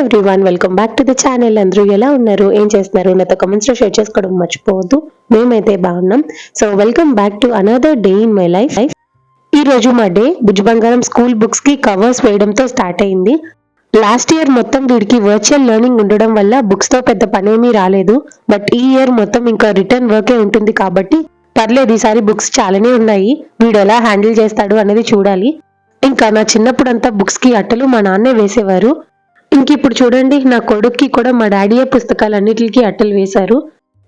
Everyone welcome back to the channel అందరూ ఎలా ఉన్నారు? ఏం చేస్తున్నారు? నాతో కమెంట్స్లో షేర్ చేసుకోవడం మర్చిపోవద్దు. మేమైతే బాగున్నాం. So welcome back to another day in my life ఈ రోజు మా డే భుజ్ బంగారం స్కూల్ బుక్స్కి కవర్స్ వేయడంతో స్టార్ట్ అయింది. లాస్ట్ ఇయర్ మొత్తం వీడికి వర్చువల్ లెర్నింగ్ ఉండడం వల్ల బుక్స్తో పెద్ద పనేమీ రాలేదు. బట్ ఈ ఇయర్ మొత్తం ఇంకా రిటర్న్ వర్కే ఉంటుంది కాబట్టి పర్లేదు ఈసారి బుక్స్ చాలానే ఉన్నాయి. వీడు ఎలా హ్యాండిల్ చేస్తాడు అనేది చూడాలి. ఇంకా నా చిన్నప్పుడంతా బుక్స్కి అట్టలు మా నాన్నే వేసేవారు. ఇంక ఇప్పుడు చూడండి నా కొడుక్కి కూడా మా డాడీయే పుస్తకాలన్నిటికీ అట్టలు వేశారు.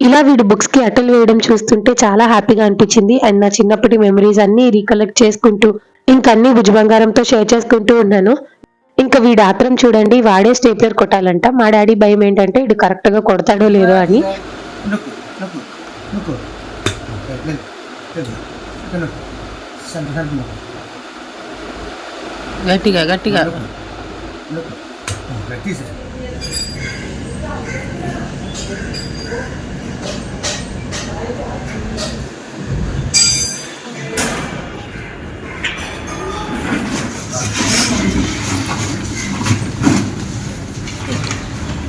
ఇలా వీడు బుక్స్కి అట్టలు వేయడం చూస్తుంటే చాలా హ్యాపీగా అనిపించింది. అండ్ నా చిన్నప్పటి మెమరీస్ అన్ని రీకలెక్ట్ చేసుకుంటూ ఇంక అన్ని భుజ బంగారంతో షేర్ చేసుకుంటూ ఉన్నాను. ఇంకా వీడు ఆత్రం చూడండి వాడే స్టేప్లర్ కొట్టాలంట. మా డాడీ భయం ఏంటంటే వీడు కరెక్ట్గా కొడతాడో లేదో అని. గట్టిగా గట్టిగా. नक्कीच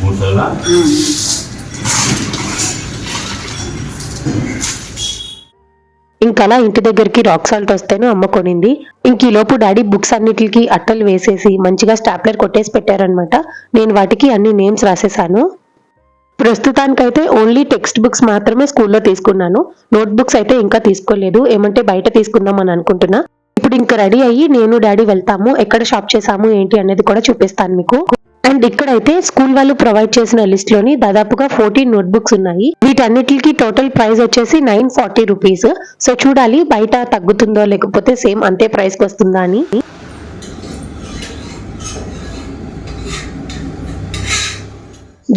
Musola. Mm. అలా ఇంటి దగ్గరికి రాక్ సాల్ట్ వస్తేనే అమ్మ కొనింది. ఇంక ఈలోపు లోపు డాడీ బుక్స్ అన్నిటికి అట్టలు వేసేసి మంచిగా స్టాప్లర్ కొట్టేసి పెట్టారనమాట నేను వాటికి అన్ని నేమ్స్ రాసేసాను. ప్రస్తుతానికైతే ఓన్లీ టెక్స్ట్ బుక్స్ మాత్రమే స్కూల్లో తీసుకున్నాను. నోట్ బుక్స్ అయితే ఇంకా తీసుకోలేదు. ఏమంటే బయట తీసుకుందాం అని అనుకుంటున్నా. ఇప్పుడు ఇంకా రెడీ అయ్యి నేను డాడీ వెళ్తాము. ఎక్కడ షాప్ చేసాము ఏంటి అనేది కూడా చూపిస్తాను మీకు. అండ్ ఇక్కడైతే స్కూల్ వాళ్ళు ప్రొవైడ్ చేసిన లిస్ట్లోని దాదాపుగా ఫోర్టీన్ నోట్బుక్స్ ఉన్నాయి. వీటన్నిటికి టోటల్ ప్రైస్ వచ్చేసి నైన్ ఫార్టీ రూపీస్. సో చూడాలి బయట తగ్గుతుందో లేకపోతే సేమ్ అంతే ప్రైస్కి వస్తుందా అని.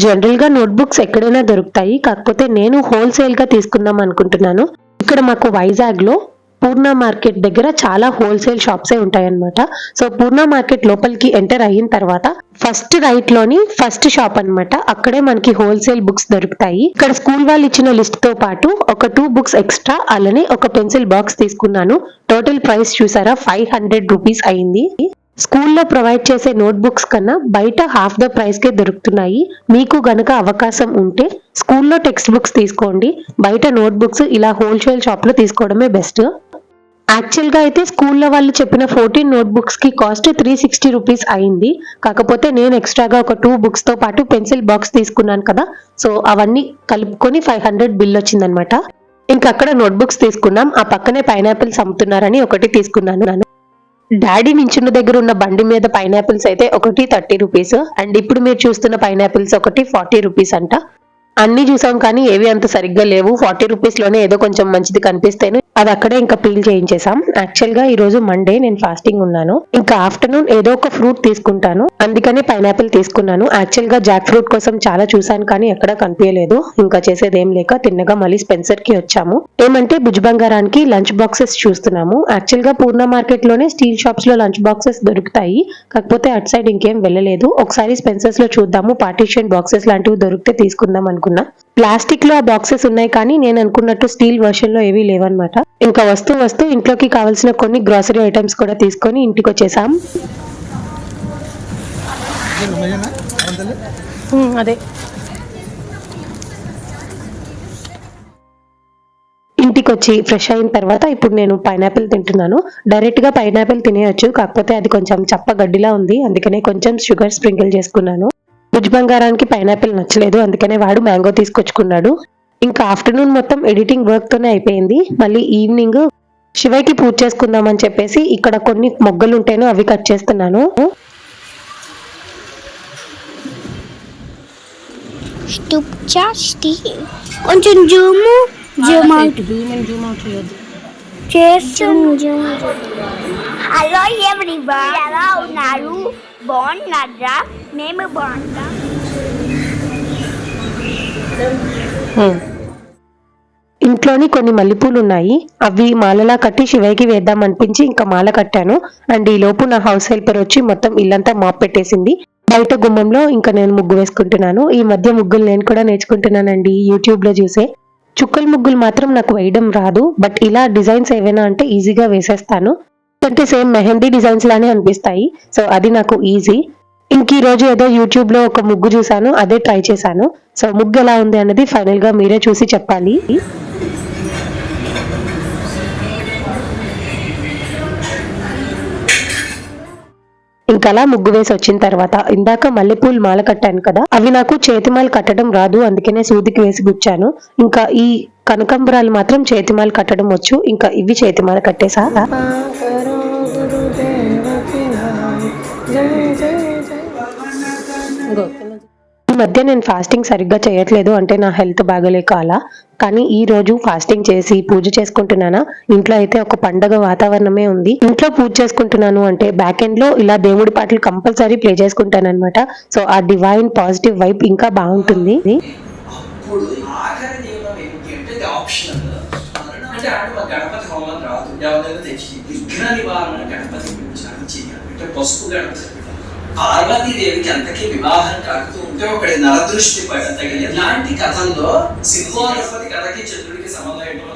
జనరల్గా ఎక్కడైనా దొరుకుతాయి. కాకపోతే నేను హోల్సేల్గా తీసుకుందాం అనుకుంటున్నాను. ఇక్కడ మాకు వైజాగ్లో పూర్ణ మార్కెట్ దగ్గర చాలా హోల్సేల్ షాప్స్ ఉంటాయి అనమాట సో పూర్ణ మార్కెట్ లోపలికి ఎంటర్ అయిన తర్వాత ఫస్ట్ రైట్లోని ఫస్ట్ షాప్ అన్నమాట. అక్కడే మనకి హోల్సేల్ బుక్స్ దొరుకుతాయి. ఇక్కడ స్కూల్ వాళ్ళు ఇచ్చిన లిస్ట్తో పాటు ఒక టూ బుక్స్ ఎక్స్ట్రా అలానే ఒక పెన్సిల్ బాక్స్ తీసుకున్నాను. టోటల్ ప్రైస్ చూసారా? ఫైవ్ హండ్రెడ్ రూపీస్ అయింది. స్కూల్లో ప్రొవైడ్ చేసే నోట్ బుక్స్ కన్నా బయట హాఫ్ ద ప్రైస్ కే దొరుకుతున్నాయి. మీకు గనక అవకాశం ఉంటే స్కూల్లో టెక్స్ట్ బుక్స్ తీసుకోండి. బయట నోట్బుక్స్ ఇలా హోల్సేల్ షాప్లో తీసుకోవడమే బెస్ట్. యాక్చువల్గా అయితే స్కూల్లో వాళ్ళు చెప్పిన ఫోర్టీన్ నోట్బుక్స్కి కాస్ట్ త్రీ సిక్స్టీ రూపీస్ అయింది. కాకపోతే నేను ఎక్స్ట్రాగా ఒక టూ బుక్స్తో పాటు పెన్సిల్ బాక్స్ తీసుకున్నాను కదా. సో అవన్నీ కలుపుకొని ఫైవ్ హండ్రెడ్ బిల్ వచ్చిందనమాట ఇంకా అక్కడ నోట్బుక్స్ తీసుకున్నాం. ఆ పక్కనే పైనాపిల్స్ అమ్ముతున్నారని ఒకటి తీసుకున్నాను. నేను డాడీ నించున్న దగ్గర ఉన్న బండి మీద పైనాపిల్స్ అయితే ఒకటి థర్టీ రూపీస్ అండ్ ఇప్పుడు మీరు చూస్తున్న పైనాపిల్స్ ఒకటి ఫార్టీ రూపీస్ అంట. అన్ని చూసాం కానీ ఏవి అంత సరిగ్గా లేవు. ఫార్టీ రూపీస్లోనే ఏదో కొంచెం మంచిది కనిపిస్తేను. అది అక్కడే ఇంకా పీల్ చేయించేసాం యాక్చువల్గా ఈ రోజు మండే నేను ఫాస్టింగ్ ఉన్నాను. ఇంకా ఆఫ్టర్నూన్ ఏదో ఒక ఫ్రూట్ తీసుకుంటాను. అందుకని పైనాపిల్ తీసుకున్నాను. యాక్చువల్గా జాక్ ఫ్రూట్ కోసం చాలా చూసాను కానీ ఎక్కడ కనిపించలేదు. ఇంకా చేసేది ఏం లేక తిన్నగా మళ్ళీ స్పెన్సర్కి వచ్చాము. ఏమంటే భుజ్ బంగారానికి లంచ్ బాక్సెస్ చూస్తున్నాము. యాక్చువల్గా పూర్ణ మార్కెట్లోనే స్టీల్ షాప్స్లో లంచ్ బాక్సెస్ దొరుకుతాయి. కాకపోతే అటు సైడ్ ఇంకేం వెళ్ళలేదు. ఒకసారి స్పెన్సర్స్లో చూద్దాము. పార్టీషన్ బాక్సెస్ లాంటివి దొరికితే తీసుకుందాం అనుకున్నా. ప్లాస్టిక్లో ఆ బాక్సెస్ ఉన్నాయి కానీ నేను అనుకున్నట్టు స్టీల్ వర్షన్లో ఏవీ లేవన్నమాట. ఇంకా వస్తూ వస్తూ ఇంట్లోకి కావాల్సిన కొన్ని గ్రాసరీ ఐటమ్స్ కూడా తీసుకొని ఇంటికి వచ్చేసాం. అదే. ఇంటికి వచ్చి ఫ్రెష్ అయిన తర్వాత ఇప్పుడు నేను పైనాపిల్ తింటున్నాను. డైరెక్ట్గా పైనాపిల్ తినేయొచ్చు కాకపోతే అది కొంచెం చప్ప గడ్డిలా ఉంది. అందుకనే కొంచెం షుగర్ స్ప్రింకిల్ చేసుకున్నాను. భుజ్ బంగారానికి పైనాపిల్ నచ్చలేదు అందుకనే వాడు మ్యాంగో తీసుకొచ్చుకున్నాడు. ఇంకా ఆఫ్టర్నూన్ మొత్తం ఎడిటింగ్ వర్క్ తోనే అయిపోయింది. మళ్ళీ ఈవినింగ్ శివయ్యకి పూజ చేసుకుందామని చెప్పేసి ఇక్కడ కొన్ని మొగ్గలు ఉంటేనో అవి కట్ చేస్తున్నాను. కొంచెం zoom zoom out zoom in zoom out చేయొద్దు. చేస్తాం జూమ్ హలో ఎలా ఉన్నారు? బాగున్నారా మేము బాగుంటాం ఇంట్లోని కొన్ని మల్లెపూలు ఉన్నాయి అవి మాలలా కట్టి శివయ్యకి వేద్దాం అనిపించి ఇంకా మాల కట్టాను. అండ్ ఈ లోపు నా హౌస్ హెల్పర్ వచ్చి మొత్తం ఇల్లంతా మాప్ పెట్టేసింది. బయట గుమ్మంలో ఇంకా నేను ముగ్గు వేసుకుంటున్నాను. ఈ మధ్య ముగ్గులు నేను కూడా నేర్చుకుంటున్నానండి యూట్యూబ్లో చూసే. చుక్కల ముగ్గులు మాత్రం నాకు వేయడం రాదు. బట్ ఇలా డిజైన్స్ ఏవైనా అంటే ఈజీగా వేసేస్తాను. అంటే సేమ్ మెహందీ డిజైన్స్ లానే అనిపిస్తాయి. సో అది నాకు ఈజీ. ఇంక ఈ రోజు ఏదో యూట్యూబ్లో ఒక ముగ్గు చూసాను అదే ట్రై చేశాను. సో ముగ్గు ఎలా ఉంది అన్నది ఫైనల్గా మీరే చూసి చెప్పాలి. ఇంకా అలా ముగ్గు వేసి వచ్చిన తర్వాత ఇందాక మల్లెపూలు మాల కట్టాను కదా అవి నాకు చేతిమాలు కట్టడం రాదు అందుకనే సూదికి వేసి గుచ్చాను. ఇంకా ఈ కనకంబరాలు మాత్రం చేతిమాలు కట్టడం వచ్చు ఇంకా ఇవి చేతిమాల కట్టేసా? ఈ మధ్య నేను ఫాస్టింగ్ సరిగ్గా చేయట్లేదు అంటే నా హెల్త్ బాగలేక అలా కానీ ఈ రోజు ఫాస్టింగ్ చేసి పూజ చేసుకుంటున్నానా? ఇంట్లో అయితే ఒక పండగ వాతావరణమే ఉంది. ఇంట్లో పూజ చేసుకుంటున్నాను అంటే బ్యాక్ ఎండ్లో ఇలా దేవుడి పాటలు కంపల్సరీ ప్లే చేసుకుంటాను అనమాట సో ఆ డివైన్ పాజిటివ్ వైబ్ ఇంకా బాగుంటుంది. గణపతి హోమం రాదు. ఎవరైనా తెచ్చి విఘ్న నివారణ గణపతి అంటే పసుపు గణపతి. పార్వతీదేవికి అంతకీ వివాహం కాకుతూ ఉంటే ఒకటి నరదృష్టి పడ తగిలి ఇలాంటి కథల్లో సింహోదపతి కథకి చంద్రుడికి సంబంధం ఏంటో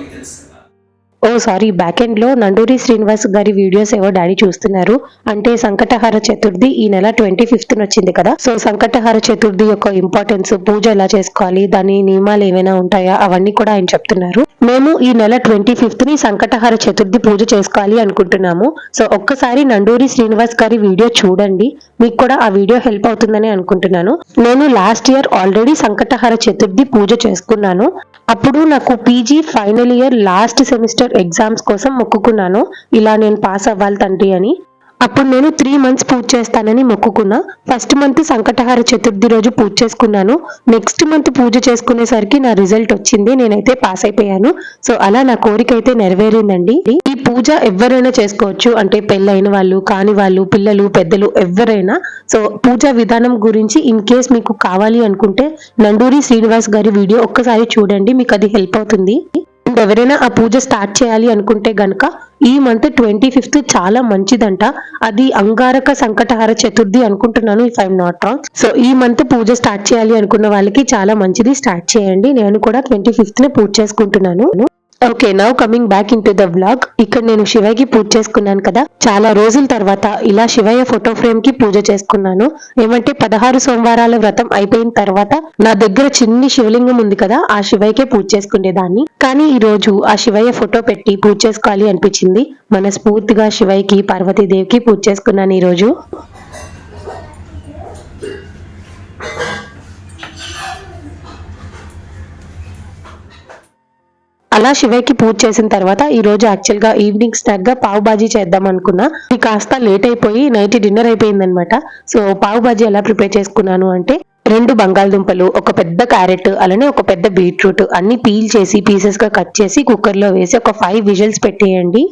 ఓ సారీ. బ్యాక్ ఎండ్లో నండూరి శ్రీనివాస్ గారి వీడియోస్ ఏవో డాడీ చూస్తున్నారు? అంటే సంకటహార చతుర్థి ఈ నెల ట్వంటీ ఫిఫ్త్ వచ్చింది కదా. సో సంకటహార చతుర్థి యొక్క ఇంపార్టెన్స్ పూజ ఎలా చేసుకోవాలి? దాని నియమాలు ఏమైనా ఉంటాయా? అవన్నీ కూడా ఆయన చెప్తున్నారు. మేము ఈ నెల ట్వంటీ ఫిఫ్త్ని సంకటహార చతుర్థి పూజ చేసుకోవాలి అనుకుంటున్నాము. సో ఒక్కసారి నండూరి శ్రీనివాస్ గారి వీడియో చూడండి. మీకు కూడా ఆ వీడియో హెల్ప్ అవుతుందని అనుకుంటున్నాను. నేను last year already Sankatahara Chaturthi పూజ చేసుకున్నాను. అప్పుడు నాకు PG final year last semester exams కోసం మొక్కుకున్నాను. ఇలా నేను పాస్ అవ్వాలి తండ్రి అని. అప్పుడు నేను త్రీ మంత్స్ పూజ చేస్తానని మొక్కుకున్నా. ఫస్ట్ మంత్ సంకటహార చతుర్థి రోజు పూజ చేసుకున్నాను. నెక్స్ట్ మంత్ పూజ చేసుకునేసరికి నా రిజల్ట్ వచ్చింది. నేనైతే పాస్ అయిపోయాను. సో అలా నా కోరిక అయితే నెరవేరిందండి. ఈ పూజ ఎవరైనా చేసుకోవచ్చు. అంటే పెళ్ళైన వాళ్ళు కాని వాళ్ళు పిల్లలు పెద్దలు ఎవరైనా. సో పూజా విధానం గురించి ఇన్ కేస్ మీకు కావాలి అనుకుంటే నండూరి శ్రీనివాస్ గారి వీడియో ఒక్కసారి చూడండి. మీకు అది హెల్ప్ అవుతుంది. అండ్ ఎవరైనా ఆ పూజ స్టార్ట్ చేయాలి అనుకుంటే గనక ఈ మంత్ ట్వంటీ ఫిఫ్త్ చాలా మంచిదంట. అది అంగారక సంకటహార చతుర్థి అనుకుంటున్నాను if I'm not wrong so ఈ మంత్ పూజ స్టార్ట్ చేయాలి అనుకున్న వాళ్ళకి చాలా మంచిది. స్టార్ట్ చేయండి. నేను కూడా ట్వంటీ ఫిఫ్త్ నే పూజ చేసుకుంటున్నాను. Okay now coming back into the vlog ఇక్కడ నేను శివయ్యకి పూజ చేసుకున్నాను కదా. చాలా రోజుల తర్వాత ఇలా శివయ్య ఫోటో ఫ్రేమ్కి పూజ చేసుకున్నాను. ఏమంటే పదహారు సోమవారాల వ్రతం అయిపోయిన తర్వాత నా దగ్గర చిన్ని శివలింగం ఉంది కదా ఆ శివయ్యకే పూజ చేసుకునేదాన్ని. కానీ ఈ రోజు ఆ శివయ్య ఫోటో పెట్టి పూజ చేసుకోవాలి అనిపించింది. మనస్ఫూర్తిగా శివయ్యకి పార్వతీదేవికి పూజ చేసుకున్నాను ఈ రోజు. అలా శివయ్యకి పూజ చేసిన తర్వాత ఈ రోజు యాక్చువల్గా ఈవినింగ్ స్నాక్గా పావు బాజీ చేద్దాం అనుకున్నా. ఇది కాస్త లేట్ అయిపోయి నైట్ డిన్నర్ అయిపోయింది అనమాట సో పావు బాజీ ఎలా ప్రిపేర్ చేసుకున్నాను అంటే రెండు బంగాళదుంపలు ఒక పెద్ద క్యారెట్ అలానే ఒక పెద్ద బీట్రూట్ అన్ని పీల్ చేసి పీసెస్గా కట్ చేసి కుక్కర్లో వేసి ఒక ఫైవ్ విజిల్స్ పెట్టేయండి.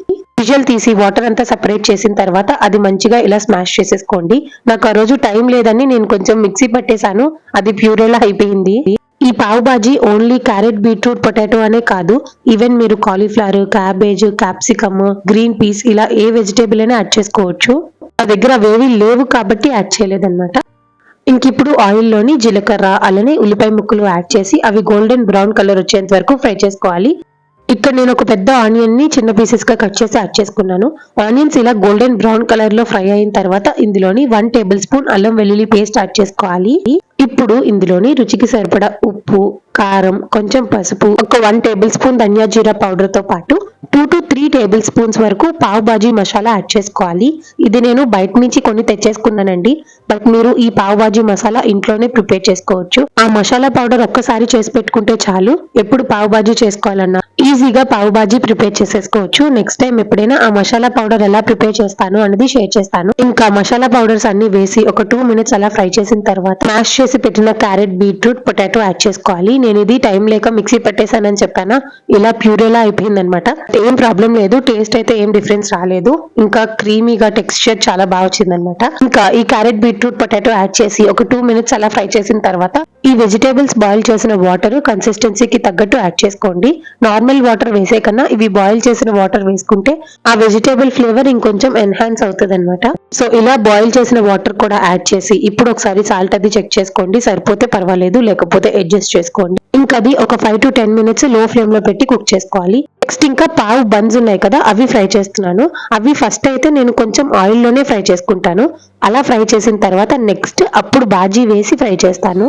విజువల్ తీసి వాటర్ అంతా సపరేట్ చేసిన తర్వాత అది మంచిగా ఇలా స్మాష్ చేసేసుకోండి. నాకు ఆ రోజు టైం లేదని నేను కొంచెం మిక్సీ పట్టేశాను. అది ప్యూరేలా అయిపోయింది. ఈ pav bhaji only carrot beetroot potato అనే కాదు. ఈవెన్ మీరు cauliflower cabbage capsicum green peas ఇలా ఏ వెజిటేబుల్ అయినా యాడ్ చేసుకోవచ్చు. నా దగ్గర అవేవి లేవు కాబట్టి యాడ్ చేయలేదన్నమాట. ఇంక ఇప్పుడు ఆయిల్లోని జీలకర్ర అలానే ఉల్లిపాయ ముక్కలు యాడ్ చేసి అవి గోల్డెన్ బ్రౌన్ కలర్ వచ్చేంత వరకు ఫ్రై చేసుకోవాలి. ఇక్కడ నేను ఒక పెద్ద ఆనియన్ని చిన్న పీసెస్గా కట్ చేసి యాడ్ చేసుకున్నాను. ఆనియన్స్ ఇలా గోల్డెన్ బ్రౌన్ కలర్లో ఫ్రై అయిన తర్వాత ఇందులోని వన్ టేబుల్ స్పూన్ అల్లం వెల్లుల్లి పేస్ట్ యాడ్ చేసుకోవాలి. ఇప్పుడు ఇందులోని రుచికి సరిపడా ఉప్పు కారం కొంచెం పసుపు ఒక వన్ టేబుల్ స్పూన్ ధనియా జీరా పౌడర్తో పాటు two to three tablespoons వరకు పావ్ బాజీ మసాలా యాడ్ చేసుకోవాలి. ఇది నేను బయట నుంచి కొన్ని తెచ్చేసుకున్నానండి. బట్ మీరు ఈ పావ్ బాజీ మసాలా ఇంట్లోనే ప్రిపేర్ చేసుకోవచ్చు. ఆ మసాలా పౌడర్ ఒక్కసారి చేసి పెట్టుకుంటే చాలు. ఎప్పుడు పావ్ బాజీ చేసుకోవాలన్నా ఈజీగా పావు బాజీ ప్రిపేర్ చేసేసుకోవచ్చు. నెక్స్ట్ టైం ఎప్పుడైనా ఆ మసాలా పౌడర్ ఎలా ప్రిపేర్ చేస్తాను అనేది షేర్ చేస్తాను. ఇంకా మసాలా పౌడర్స్ అన్ని వేసి ఒక టూ మినిట్స్ అలా ఫ్రై చేసిన తర్వాత మ్యాష్ చేసి పెట్టిన క్యారెట్ బీట్రూట్ పొటాటో యాడ్ చేసుకోవాలి. నేను ఇది టైం లేక మిక్సీ పట్టేశానని చెప్పానా? ఇలా ప్యూరేలా అయిపోయింది అనమాట ఏం ప్రాబ్లం లేదు. టేస్ట్ అయితే ఏం డిఫరెన్స్ రాలేదు. ఇంకా క్రీమీగా టెక్స్చర్ చాలా బాగా వచ్చింది అనమాట ఇంకా ఈ క్యారెట్ బీట్రూట్ పొటాటో యాడ్ చేసి ఒక టూ మినిట్స్ అలా ఫ్రై చేసిన తర్వాత ఈ వెజిటేబుల్స్ బాయిల్ చేసిన వాటర్ కన్సిస్టెన్సీకి తగ్గట్టు యాడ్ చేసుకోండి. నార్మల్ నార్మల్ వాటర్ వేసే కన్నా ఇవి బాయిల్ చేసిన వాటర్ వేసుకుంటే ఆ వెజిటేబుల్ ఫ్లేవర్ ఇంకొంచెం ఎన్హాన్స్ అవుతుంది అనమాట సో ఇలా బాయిల్ చేసిన వాటర్ కూడా యాడ్ చేసి ఇప్పుడు ఒకసారి సాల్ట్ అది చెక్ చేసుకోండి. సరిపోతే పర్వాలేదు లేకపోతే అడ్జస్ట్ చేసుకోండి. ఇంకా అది ఒక ఫైవ్ టు టెన్ మినిట్స్లో ఫ్లేమ్లో పెట్టి కుక్ చేసుకోవాలి. నెక్స్ట్ ఇంకా పావు బన్స్ ఉన్నాయి కదా అవి ఫ్రై చేస్తున్నాను. అవి ఫస్ట్ అయితే నేను కొంచెం ఆయిల్లోనే ఫ్రై చేసుకుంటాను. అలా ఫ్రై చేసిన తర్వాత నెక్స్ట్ అప్పుడు బాజీ వేసి ఫ్రై చేస్తాను.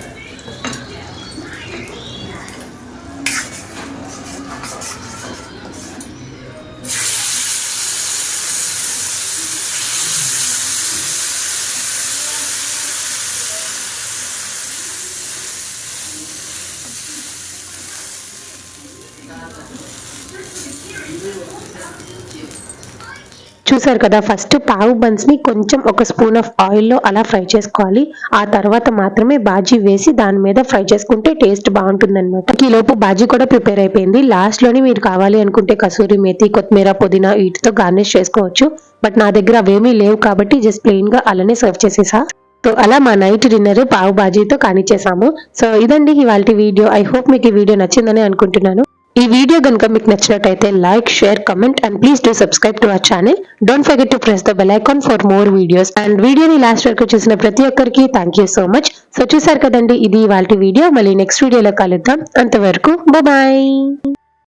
చూసారు కదా ఫస్ట్ పావు బన్స్ని కొంచెం ఒక స్పూన్ ఆఫ్ ఆయిల్లో అలా ఫ్రై చేసుకోవాలి. ఆ తర్వాత మాత్రమే బాజీ వేసి దాని మీద ఫ్రై చేసుకుంటే టేస్ట్ బాగుంటుంది అనమాట ఈ లోపు బాజీ కూడా ప్రిపేర్ అయిపోయింది. లాస్ట్లోని మీరు కావాలి అనుకుంటే కసూరి మేతి కొత్తిమీర పుదీనా వీటితో గార్నిష్ చేసుకోవచ్చు. బట్ నా దగ్గర అవేమీ లేవు కాబట్టి జస్ట్ ప్లెయిన్గా అలానే సర్వ్ చేసేసా. సో అలా మా నైట్ డిన్నర్ పావు బాజీతో కానిచ్చేసాము. సో ఇదండి ఇవాళ వీడియో. ఐ హోప్ మీకు ఈ వీడియో నచ్చిందని అనుకుంటున్నాను. ఈ వీడియో కనుక మీకు నచ్చినట్టయితే like share comment and please do subscribe to our channel don't forget to press the bell icon for more videos and వీడియోని లాస్ట్ వరకు చూసిన ప్రతి ఒక్కరికి thank you so much so చూసారు కదండి ఇది వాళ్ళ వీడియో. మళ్ళీ నెక్స్ట్ వీడియోలో కలుద్దాం. అంతవరకు బాయ్